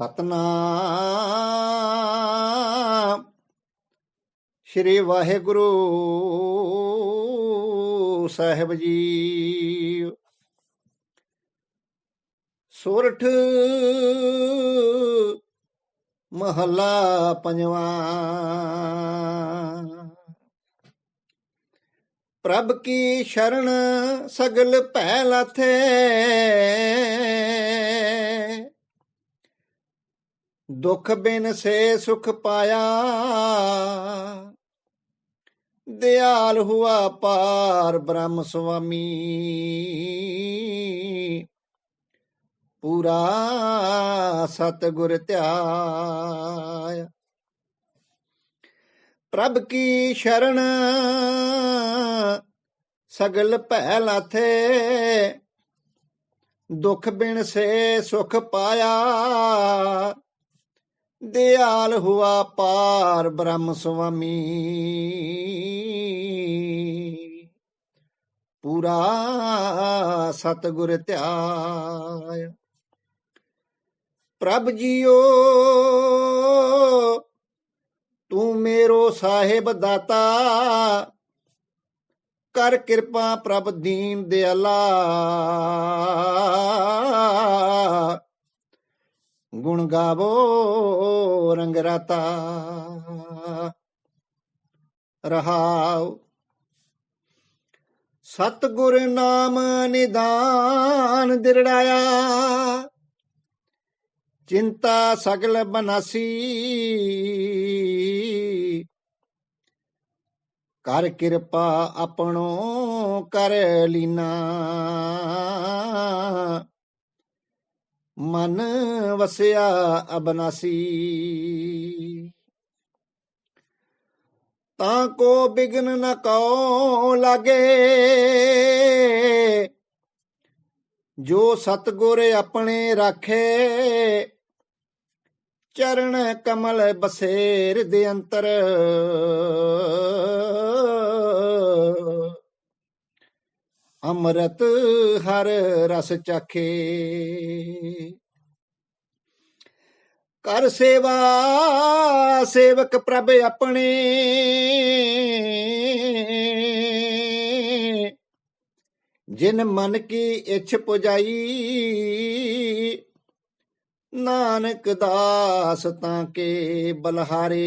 ਸਤਨਾਮ ਸ੍ਰੀ ਵਾਹਿਗੁਰੂ ਸਾਹਿਬ ਜੀ ਸੋਰਠ ਮਹੱਲਾ ਪੰਜਵਾਂ ਪ੍ਰਭ ਕੀ ਸ਼ਰਨ ਸਗਲ ਭੈ ਲਾਥੇ ਦੁਖ ਬਿਨ ਸੇ ਸੁਖ ਪਾਇਆ। ਦਿਆਲ ਹੁਆ ਪਾਰ ਬ੍ਰਹਮ ਸੁਆਮੀ। ਪੂਰਾ ਸਤਿਗੁਰ ਧਿਆਇਆ। ਪ੍ਰਭ ਕੀ ਸ਼ਰਨ ਸਗਲ ਭੈ ਲਾਥੇ ਦੁਖ ਬਿਨ ਸੇ ਸੁਖ ਪਾਇਆ। ਦਿਆਲ ਹੁਆ ਪਾਰ ਬ੍ਰਹਮ ਸੁਆਮੀ। ਪੂਰਾ ਸਤਿਗੁਰ ਧਿਆਇਆ। ਪ੍ਰਭ ਜੀਓ, ਤੂੰ ਮੇਰੋ ਸਾਹਿਬ ਦਾਤਾ। ਕਰ ਕਿਰਪਾ ਪ੍ਰਭ ਦੀਨ ਦਿਆਲਾ। ਗੁਣ ਗਾਵੋ, ਰੰਗ ਰਾਤਾ। ਰਹਾਉ। ਸਤਿਗੁਰ ਨਾਮ ਨਿਦਾਨ ਦਿਰੜਾਇਆ। ਚਿੰਤਾ ਸਗਲ ਬਨਾਸੀ। ਕਰ ਕਿਰਪਾ ਆਪਣੋ ਕਰ ਲੀਨਾ। ਮਨ ਵਸਿਆ ਅਬਨਾਸੀ। ਤਾਂ ਕੋ ਬਿਗਨ ਨ ਕਉ ਲਾਗੇ। ਜੋ ਸਤਗੁਰ ਆਪਣੇ ਰਾਖੇ, ਚਰਨ ਕਮਲ ਬਸੇਰ ਦੇ ਅੰਤਰ। ਅੰਮ੍ਰਿਤ ਹਰ ਰਸ ਚਾਖੇ। ਕਰ ਸੇਵਾ, ਸੇਵਕ ਪ੍ਰਭ ਆਪਣੇ। ਜਿਨ ਮਨ ਕੀ ਇੱਛ ਪੁਜਾਈ, ਨਾਨਕ ਦਾਸ ਤਾਂ ਕੇ ਬਲਹਾਰੇ।